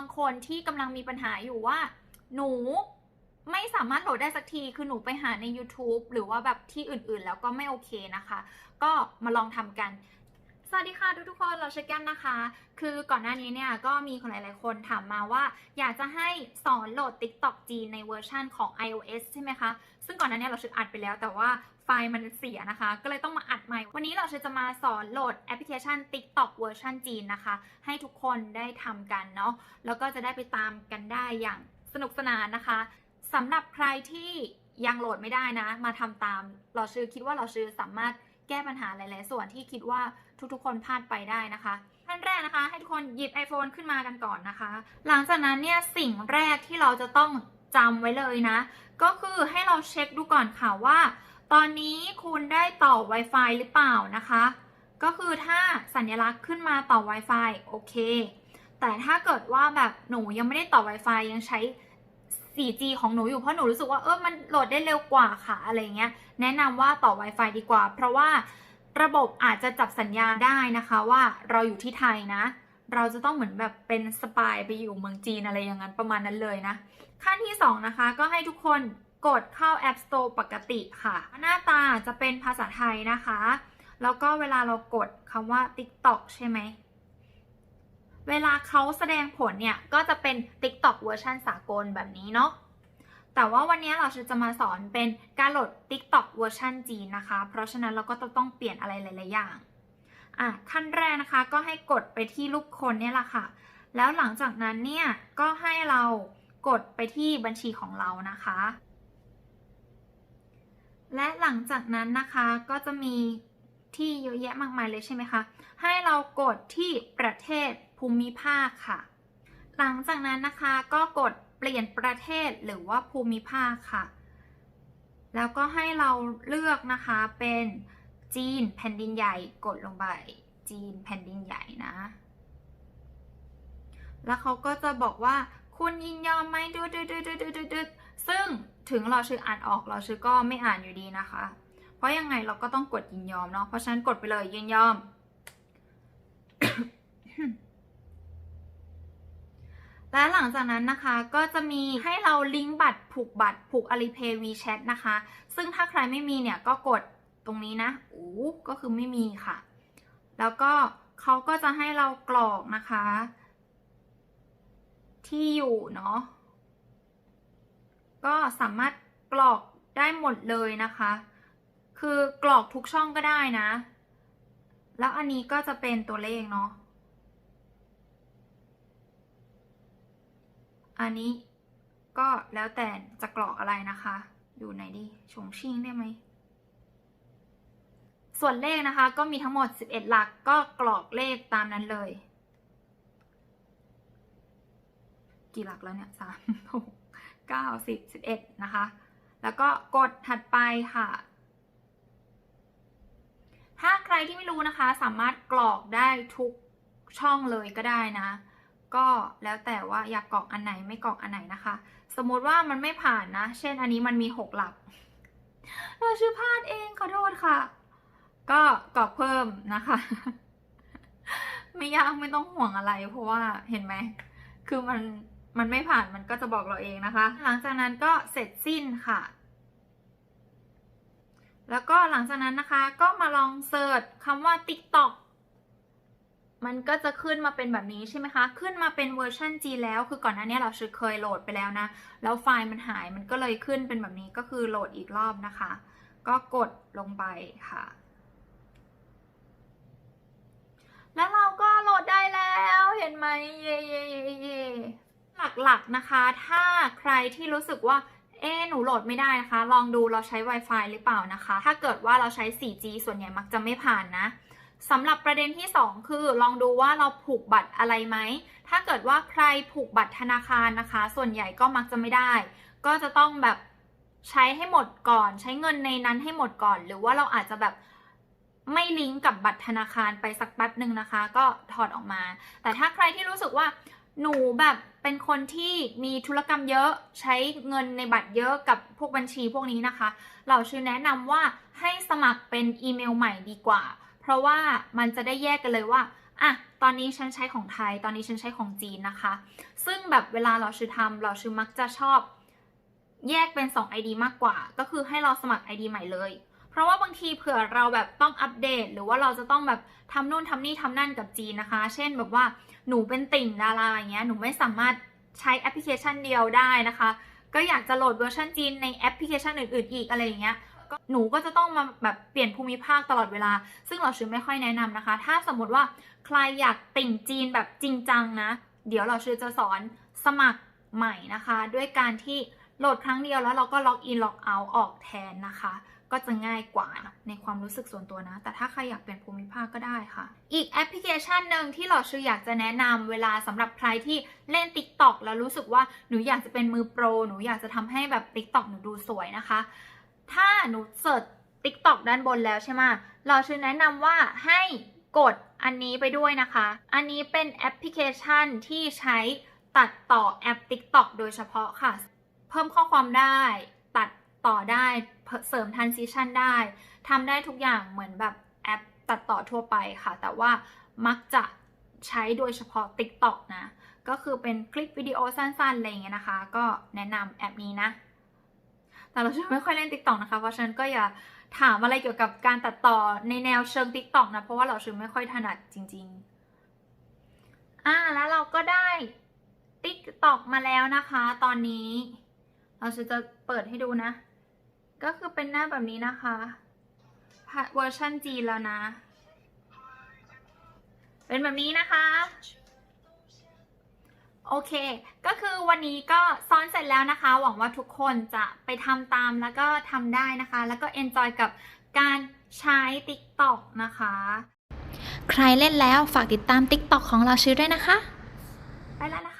างคนที่กำลังมีปัญหาอยู่ว่า หนูไม่สามารถโหลดได้สักที คือหนูไปหาใน YouTube หรือว่าแบบที่อื่นๆ แล้วก็ไม่โอเคนะคะ ก็มาลองทำกัน สวัสดีค่ะทุกๆคนเราเช็คกันนะคะ คือก่อนหน้านี้เนี่ยก็มีคนหลาย ๆ คนถามมาว่า อยากจะให้สอนโหลด TikTok จีนในเวอร์ชั่นของ iOS ใช่ไหมคะ ซึ่งก่อนหน้านี้เราเช็คอัดไปแล้วแต่ว่าไฟล์มันเสียนะคะ ก็เลยต้องมาอัดใหม่ วันนี้เราจะมาสอนโหลดแอปพลิเคชัน TikTok เวอร์ชันจีนนะคะ ให้ทุกคนได้ทำกันเนาะแล้วก็จะได้ไปตามกันได้อย่างสนุกสนานนะคะสำหรับใครที่ยังโหลดไม่ได้นะ มาทำตามเราชื่อคิดว่าเราชื่อสามารถ แก้ปัญหาหลาย ๆ ส่วนที่คิดว่าทุก ๆ คนพลาดไปได้นะคะขั้นแรกนะคะให้ทุกคนหยิบ iPhone ขึ้นมากันก่อนนะคะ หลังจากนั้นเนี่ยสิ่งแรกที่เราจะต้องจำไว้เลยนะ ก็คือให้เราเช็คดูก่อนค่ะว่า ตอนนี้คุณได้ต่อ Wi-Fi หรือเปล่านะคะ ก็คือถ้าสัญลักษณ์ขึ้นมาต่อ Wi-Fi โอเค แต่ถ้าเกิดว่าแบบหนูยังไม่ได้ต่อ Wi-Fi ยังใช้ 4G ของหนูอยู่เพราะหนูรู้สึกว่าเออมันโหลดได้เร็วกว่าค่ะอะไรเงี้ยแนะนำว่าต่อ Wi-Fi ดีกว่า เพราะว่าระบบอาจจะจับสัญญาณได้นะคะว่าเราอยู่ที่ไทยนะ เราจะต้องเหมือนแบบเป็นสปายไปอยู่เมืองจีนอะไรอย่างนั้นประมาณนั้นเลยนะ ขั้นที่ 2 นะคะ ก็ให้ทุกคนกดเข้า App Store ปกติค่ะ หน้าตาจะเป็นภาษาไทยนะคะ แล้วก็เวลาเรากดคำว่า TikTok ใช่ไหม เวลาเขาแสดงผลเนี่ย ก็จะเป็น TikTok เวอร์ชันสากลแบบนี้เนาะแต่ว่าวันนี้เราจะมาสอนเป็นการโหลด TikTok เวอร์ชันจีนนะคะ เพราะฉะนั้นเราก็ต้องเปลี่ยนอะไรหลาย ๆ อย่างอะขั้นแรกนะคะก็ให้กดไปที่รูปคนเนี่ยแหละค่ะ แล้วหลังจากนั้นเนี่ย ก็ให้เรากดไปที่บัญชีของเรานะคะ และหลังจากนั้นนะคะก็จะมีที่เยอะแยะมากมายเลยใช่ไหมคะ ให้เรากดที่ประเทศ ภูมิภาคค่ะ หลังจากนั้นนะคะก็กดเปลี่ยนประเทศหรือว่าภูมิภาคค่ะ แล้วก็ให้เราเลือกนะคะเป็นจีนแผ่นดินใหญ่กดลงไปจีนแผ่นดินใหญ่นะ แล้วเขาก็จะบอกว่าคุณยินยอมไหมดูดูดูดูดูดูดูซึ่งถึงเราชื่ออ่านออกเราชื่อก็ไม่อ่านอยู่ดีนะคะ เพราะยังไงเราก็ต้องกดยินยอมเนาะ เพราะฉะนั้นกดไปเลยยินยอม และหลังจากนั้นนะคะก็จะมีให้เราลิงก์บัตรผูกบัตรผูก Alipay WeChat นะคะ ซึ่งถ้าใครไม่มีเนี่ยก็กดตรงนี้นะอูก็คือไม่มีค่ะ แล้วก็เขาก็จะให้เรากรอกนะคะ ที่อยู่เนาะก็สามารถกรอกได้หมดเลยนะคะ คือกรอกทุกช่องก็ได้นะ แล้วอันนี้ก็จะเป็นตัวเลขเนาะ อันนี้ก็แล้วแต่จะกรอกอะไรนะคะ อยู่ไหนดีชงชิงได้ไหม ส่วนเลขนะคะก็มีทั้งหมด 11 หลักก็กรอกเลขตามนั้นเลย กี่หลักแล้วเนี่ยสามหกเก้าสิบสิบเอ็ดนะคะ แล้วก็กดถัดไปค่ะ ถ้าใครที่ไม่รู้นะคะ สามารถกรอกได้ทุกช่องเลยก็ได้นะ ก็แล้วแต่ว่าอยากกรอกอันไหนไม่กรอกอันไหนนะคะ สมมติว่ามันไม่ผ่านนะ เช่นอันนี้มันมีหกหลัก เราชื่อพลาดเองขอโทษค่ะ ก็กรอกเพิ่มนะคะ ไม่ยากไม่ต้องห่วงอะไร เพราะว่าเห็นไหม คือมันมันไม่ผ่านมันก็จะบอกเราเองนะคะ หลังจากนั้นก็เสร็จสิ้นค่ะ แล้วก็หลังจากนั้นนะคะ ก็มาลองเสิร์ชคำว่า TikTok มันก็จะขึ้นมาเป็นแบบนี้ใช่ไหมคะ ขึ้นมาเป็นเวอร์ชัน G แล้วคือก่อนหน้านี้เราเคยโหลดไปแล้วนะ แล้วไฟล์มันหายมันก็เลยขึ้นเป็นแบบนี้ก็คือโหลดอีกรอบนะคะ ก็กดลงไปค่ะ แล้วเราก็โหลดได้แล้วเห็นไหมเย่เย่เย่เย่หลักๆนะคะ ถ้าใครที่รู้สึกว่าเอ๊หนูโหลดไม่ได้นะคะ ลองดูเราใช้ Wi-Fi หรือเปล่านะคะ ถ้าเกิดว่าเราใช้ 4G ส่วนใหญ่มักจะไม่ผ่านนะ สำหรับประเด็นที่ 2 คือลองดูว่าเราผูกบัตรอะไรไหม ถ้าเกิดว่าใครผูกบัตรธนาคารนะคะ ส่วนใหญ่ก็มักจะไม่ได้ ก็จะต้องแบบใช้ให้หมดก่อน ใช้เงินในนั้นให้หมดก่อน หรือว่าเราอาจจะแบบไม่ลิงก์กับบัตรธนาคารไปสักแป๊บหนึ่งนะคะ ก็ถอดออกมา แต่ถ้าใครที่รู้สึกว่าหนูแบบเป็นคนที่มีธุรกรรมเยอะใช้เงินในบัตรเยอะกับพวกบัญชีพวกนี้นะคะ เราชื่อแนะนำว่าให้สมัครเป็นอีเมลใหม่ดีกว่า เพราะว่ามันจะได้แยกกันเลยว่าอะตอนนี้ฉันใช้ของไทย ตอนนี้ฉันใช้ของจีนนะคะ ซึ่งแบบเวลาเราชื่อทำเราชื่อมักจะชอบ แยกเป็น 2 ID มากกว่า ก็คือให้เราสมัคร ID ใหม่เลย เพราะว่าบางทีเผื่อเราแบบต้องอัปเดต หรือว่าเราจะต้องแบบทำนู่นทำนี่ทำนั่นกับจีนนะคะ เช่นแบบว่าหนูเป็นติ่งดาราอย่างเงี้ย หนูไม่สามารถใช้แอปพลิเคชันเดียวได้นะคะ ก็อยากจะโหลดเวอร์ชันจีนในแอปพลิเคชันอื่นๆอีกอะไรอย่างเงี้ย ก็หนูก็จะต้องมาแบบเปลี่ยนภูมิภาคตลอดเวลา ซึ่งเราชื่อไม่ค่อยแนะนำนะคะ ถ้าสมมติว่าใครอยากติ่งจีนแบบจริงจังนะ เดี๋ยวเราชื่อจะสอนสมัครใหม่นะคะ ด้วยการที่โหลดครั้งเดียวแล้วเราก็ล็อกอินล็อกเอาออกแทนนะคะ ก็จะง่ายกว่าในความรู้สึกส่วนตัวนะ แต่ถ้าใครอยากเปลี่ยนภูมิภาคก็ได้ค่ะ อีกแอปพลิเคชันหนึ่งที่เราชื่ออยากจะแนะนำเวลาสำหรับใครที่เล่น TikTok แล้วรู้สึกว่าหนูอยากจะเป็นมือโปร หนูอยากจะทำให้แบบ TikTok หนูดูสวยนะคะ ถ้าหนูเสิร์ช TikTok ด้านบนแล้วใช่ไหมเราชื่อแนะนำว่าให้กดอันนี้ไปด้วยนะคะ อันนี้เป็นแอปพลิเคชันที่ใช้ตัดต่อแอป TikTok โดยเฉพาะค่ะ เพิ่มข้อความได้ ตัดต่อได้เสริม transition ได้ทำได้ทุกอย่างเหมือนแบบแอปตัดต่อทั่วไปค่ะ แต่ว่ามักจะใช้โดยเฉพาะ TikTok นะ ก็คือเป็นคลิปวิดีโอสั้นๆอะไรอย่างเงี้ยนะคะ ก็แนะนำแอปนี้นะ แต่เราจะไม่ค่อยเล่น TikTok นะคะ เพราะฉะนั้นก็อย่าถามอะไรเกี่ยวกับการตัดต่อในแนวเชิง TikTok นะ เพราะว่าเราชื่อไม่ค่อยถนัดจริง ๆ อ่าแล้วเราก็ได้ TikTok มาแล้วนะคะ ตอนนี้ เราจะเปิดให้ดูนะ ก็คือเป็นหน้าแบบนี้นะคะเวอร์ชันจีนแล้วนะ เป็นแบบนี้นะคะ โอเค ก็คือวันนี้ก็ซ้อนเสร็จแล้วนะคะ หวังว่าทุกคนจะไปทำตามแล้วก็ทำได้นะคะ แล้วก็ enjoy กับการใช้ TikTok นะคะ ใครเล่นแล้วฝากติดตาม TikTok ของเราชื่อด้วยนะคะ ไปแล้วนะคะ